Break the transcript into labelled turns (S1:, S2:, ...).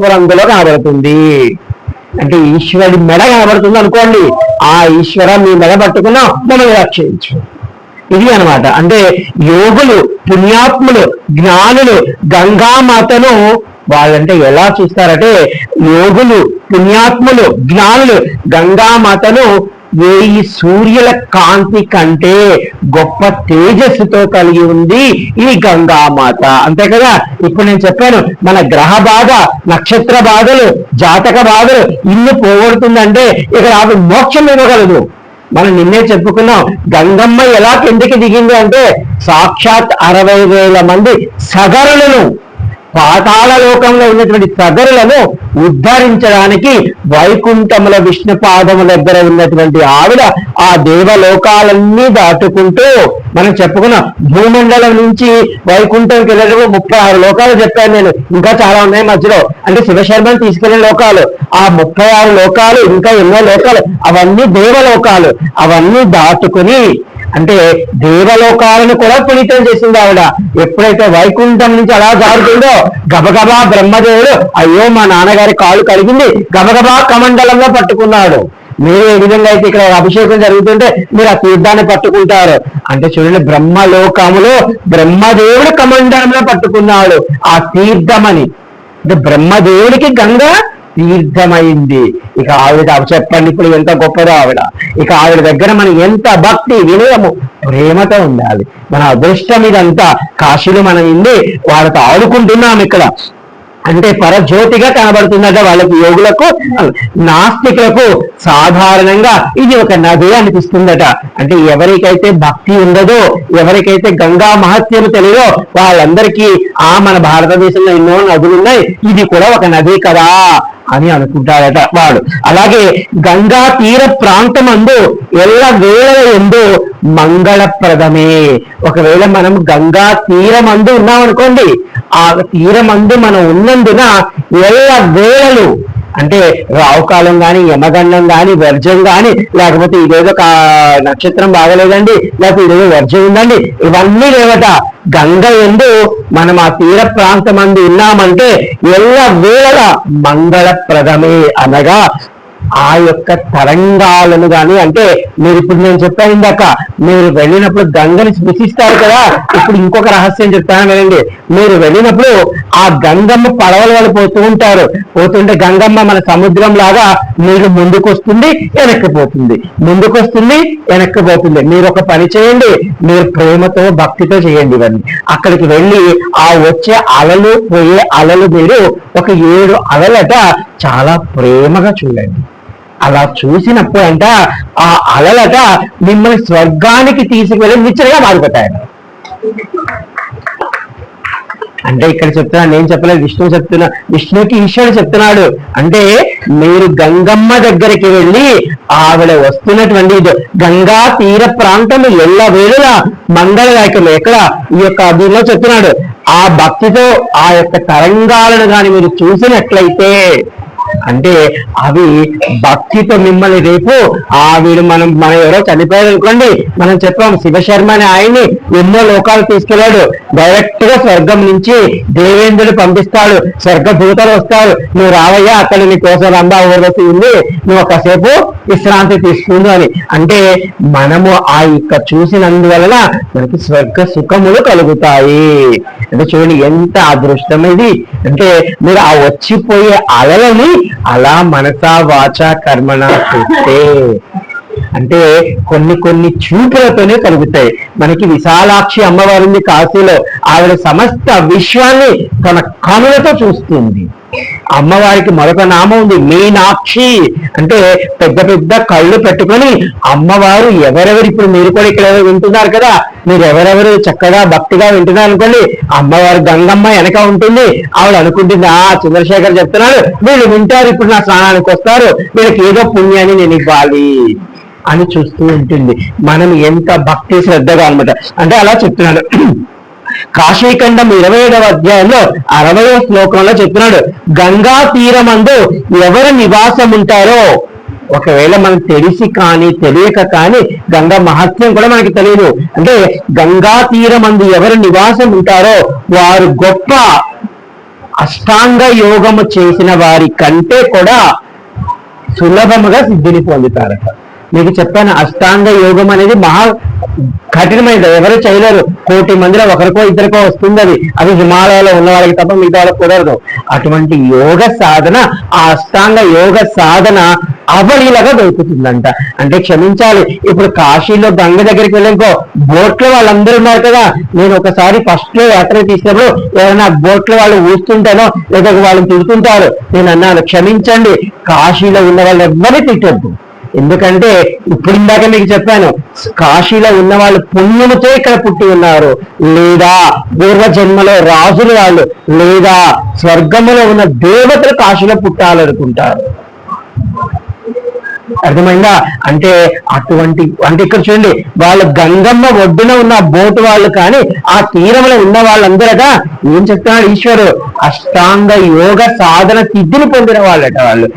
S1: రంగులో కనబడుతుంది అంటే ఈశ్వరుడి మెడ కనబడుతుంది అనుకోండి. ఆ ఈశ్వర మీ మెడ పట్టుకున్న మనం రక్షించు. ఇది అన్నమాట. అంటే యోగులు పుణ్యాత్ములు జ్ఞానులు గంగామాతను వాళ్ళంటే ఎలా చూస్తారంటే యోగులు పుణ్యాత్ములు జ్ఞానులు గంగామాతను వేయి సూర్యుల కాంతి కంటే గొప్ప తేజస్సుతో కలిగి ఉంది ఈ గంగామాత. అంతే కదా? ఇప్పుడు నేను చెప్పాను మన గ్రహ బాధ నక్షత్ర బాధలు జాతక బాధలు ఇల్లు పోగొడుతుందంటే ఇక్కడ ఆవిడ మోక్షం ఇవ్వగలదు. మనం నిన్నే చెప్పుకున్నాం గంగమ్మ ఎలా కిందకి దిగింది అంటే సాక్షాత్ అరవై వేల మంది సగరులను పాతాళ లోకంలో ఉన్నటువంటి సదరులను ఉద్ధరించడానికి వైకుంఠముల విష్ణు పాదముల దగ్గర ఉన్నటువంటి ఆవిడ ఆ దేవలోకాలన్నీ దాటుకుంటూ మనం చెప్పుకున్నాం భూమండలం నుంచి వైకుంఠంకి వెళ్ళడం ముప్పై ఆరు లోకాలు చెప్పాను నేను. ఇంకా చాలా ఉన్నాయి మధ్యలో. అంటే శివశర్మని తీసుకెళ్ళే లోకాలు ఆ ముప్పై ఆరు లోకాలు ఇంకా ఎన్నో లోకాలు అవన్నీ దేవలోకాలు. అవన్నీ దాటుకుని అంటే దేవలోకాలను కూడా పునీతం చేసింది ఆవిడ. ఎప్పుడైతే వైకుంఠం నుంచి అలా జారుతుందో గబగబా బ్రహ్మదేవుడు అయ్యో మా నాన్నగారి కాలు కలిగింది గబగబా కమండలంలో పట్టుకున్నాడు. మీరు ఏ విధంగా అయితే ఇక్కడ అభిషేకం జరుగుతుంటే మీరు ఆ తీర్థాన్ని పట్టుకుంటారు. అంటే చూడండి బ్రహ్మలోకములో బ్రహ్మదేవుడు కమండలంలో పట్టుకున్నాడు. ఆ తీర్థమని. అంటే బ్రహ్మదేవుడికి గంగ తీర్థమైంది ఇక ఆవిడ చెప్పండి ఇప్పుడు ఎంత గొప్పదో ఆవిడ. ఇక ఆవిడ దగ్గర మనం ఎంత భక్తి వినయము ప్రేమతో ఉండాలి. మన అదృష్టం ఇదంతా. కాశీలు మనం ఇంది వాళ్ళతో ఆడుకుంటున్నాం ఇక్కడ. అంటే పరజ్యోతిగా కనబడుతుందట వాళ్ళకి యోగులకు నాస్తికులకు సాధారణంగా ఇది ఒక నది అనిపిస్తుందట. అంటే ఎవరికైతే భక్తి ఉండదో ఎవరికైతే గంగా మహత్యం తెలియదో వాళ్ళందరికీ ఆ మన భారతదేశంలో ఎన్నో నదులు ఉన్నాయి ఇది కూడా ఒక నది కదా. అని అనుకుంటాడట వాడు. అలాగే గంగా తీర ప్రాంతం అందు ఎల్ల వేళ ఎందు మంగళప్రదమే. ఒకవేళ మనం గంగా తీరమందు ఉన్నాం అనుకోండి ఆ తీరమందు మనం ఉన్నందున ఎల్ల వేళలు అంటే రావుకాలం కానీ యమగండం కానీ వర్జం కానీ లేకపోతే ఇదేదో నక్షత్రం బాగలేదండి లేకపోతే ఇదేదో వర్జం ఉందండి ఇవన్నీ లేవట. గంగ ఎందు మనం ఆ తీర ప్రాంతం ఉన్నామంటే ఎల్ల వేళ మంగళప్రదమే అనగా ఆ యొక్క తరంగాలను గాని అంటే మీరు ఇప్పుడు నేను చెప్పాను ఇందాక మీరు వెళ్ళినప్పుడు గంగని స్పృశిస్తారు కదా ఇప్పుడు ఇంకొక రహస్యం చెప్తాను వినండి. మీరు వెళ్ళినప్పుడు ఆ గంగమ్మ పడవల వాళ్ళు పోతూ ఉంటారు. పోతుంటే గంగమ్మ మన సముద్రం లాగా మీరు ముందుకు వస్తుంది వెనక్కి పోతుంది. ముందుకు వస్తుంది వెనక్కి పోతుంది. మీరు ఒక పని చేయండి మీరు ప్రేమతో భక్తితో చేయండి ఇవన్నీ. అక్కడికి వెళ్ళి ఆ వచ్చే అలలు పోయే అలలు మీరు ఒక ఏడు అలలట చాలా ప్రేమగా చూడండి. అలా చూసినప్పుడు అంట ఆ అలలట మిమ్మల్ని స్వర్గానికి తీసుకువెళ్ళి నిచ్చగా మారిపోతాయట. అంటే ఇక్కడ చెప్తున్నా నేను చెప్పలేదు విష్ణు చెప్తున్నా విష్ణుకి ఈశ్వరుడు చెప్తున్నాడు. అంటే మీరు గంగమ్మ దగ్గరికి వెళ్ళి ఆవిడ వస్తున్నటువంటి గంగా తీర ప్రాంతం ఎల్ల వేళల మంగళదాయకం ఎక్కడ? ఈ యొక్క దీనిలో చెప్తున్నాడు. ఆ భక్తితో ఆ యొక్క తరంగాలను కానీ మీరు చూసినట్లయితే అంటే అవి భక్తితో మిమ్మల్ని రేపు ఆ వీడు మనం మనం ఎవరో చనిపోయారు అనుకోండి మనం చెప్పాం శివశర్మ అని ఆయన్ని ఎన్నో లోకాలు తీసుకెళ్ళాడు. డైరెక్ట్గా స్వర్గం నుంచి దేవేంద్రుడు పంపిస్తాడు. స్వర్గ భూతలు వస్తారు. నువ్వు రావయ్యా అక్కడ నీ కోసం రంభా ఊర్వశి ఉంది. నువ్వు ఒకసేపు విశ్రాంతి తీసుకుందు అని. అంటే మనము ఆ యొక్క చూసినందువలన మనకి స్వర్గ సుఖములు కలుగుతాయి. అంటే చూడండి ఎంత అదృష్టం ఇది. అంటే మీరు ఆ వచ్చిపోయే అలలని అలా మనసా వాచ కర్మణ చూస్తే అంటే కొన్ని కొన్ని చూపులతోనే కలుగుతాయి. మనకి విశాలాక్షి అమ్మవారిని కాశీలో. ఆవిడ సమస్త విశ్వాన్ని తన కనులతో చూస్తుంది. అమ్మవారికి మరొక నామం ఉంది మీనాక్షి. అంటే పెద్ద పెద్ద కళ్ళు పెట్టుకొని అమ్మవారు ఎవరెవరు ఇప్పుడు మీరు కూడా ఇక్కడ వింటున్నారు కదా మీరు ఎవరెవరు చక్కగా భక్తిగా వింటున్నారు అనుకోండి అమ్మవారు గంగమ్మ వెనక ఉంటుంది ఆవిడ అనుకుంటుంది ఆ చంద్రశేఖర్ చెప్తున్నాడు వీళ్ళు వింటారు ఇప్పుడు నా స్నానానికి వస్తారు వీళ్ళకి ఏదో పుణ్యాన్ని నేను ఇవ్వాలి అని చూస్తూ ఉంటుంది. మనం ఎంత భక్తి శ్రద్ధగా అనమాట అంటే అలా చెప్తున్నాడు. కాశీఖండం ఇరవై ఏడవ అధ్యాయంలో అరవయో శ్లోకంలో చెప్తున్నాడు గంగా తీరమందు ఎవరు నివాసం ఉంటారో ఒకవేళ మనం తెలిసి కానీ తెలియక కానీ గంగా మహత్యం కూడా మనకి తెలియదు. అంటే గంగా తీరమందు ఎవరు నివాసం ఉంటారో వారు గొప్ప అష్టాంగ యోగము చేసిన వారి కంటే కూడా సులభముగా సిద్ధిని పొందుతారట. మీకు చెప్పాను అష్టాంగ యోగం అనేది మహా కఠినమైనది. ఎవరు చేయలేరు. కోటి మందిలో ఒకరికో ఇద్దరికో వస్తుంది అది అది హిమాలయాలో ఉన్న వాళ్ళకి తప్ప మిగతా వాళ్ళకి కుదరదు. అటువంటి యోగ సాధన ఆ అష్టాంగ యోగ సాధన అవలీలగా దొరుకుతుందంట. అంటే క్షమించాలి. ఇప్పుడు కాశీలో గంగ దగ్గరికి వెళ్ళింకో బోట్లో వాళ్ళందరూ ఉన్నారు కదా. నేను ఒకసారి ఫస్ట్లో యాత్ర తీసినప్పుడు ఏదైనా బోట్లో వాళ్ళు ఊస్తుంటానో లేదా వాళ్ళు తిడుతుంటారు నేను అన్నాను క్షమించండి. కాశీలో ఉన్న వాళ్ళు ఎవ్వరిని తిట్టద్దు. ఎందుకంటే ఇప్పుడు ఇందాక మీకు చెప్పాను కాశీలో ఉన్న వాళ్ళు పుణ్యముతో ఇక్కడ పుట్టి ఉన్నారు. లేదా పూర్వ జన్మలో రాజులు వాళ్ళు లేదా స్వర్గములో ఉన్న దేవతలు కాశీలో పుట్టాలనుకుంటారు. అర్థమైందా? అంటే అటువంటి అంటే ఇక్కడ చూడండి వాళ్ళు గంగమ్మ ఒడ్డున ఉన్న బోటు వాళ్ళు కానీ ఆ తీరంలో ఉన్న వాళ్ళందరగా ఏం చెప్తున్నాడు ఈశ్వరు అష్టాంగ యోగ సాధన సిద్ధిని పొందిన వాళ్ళట వాళ్ళు.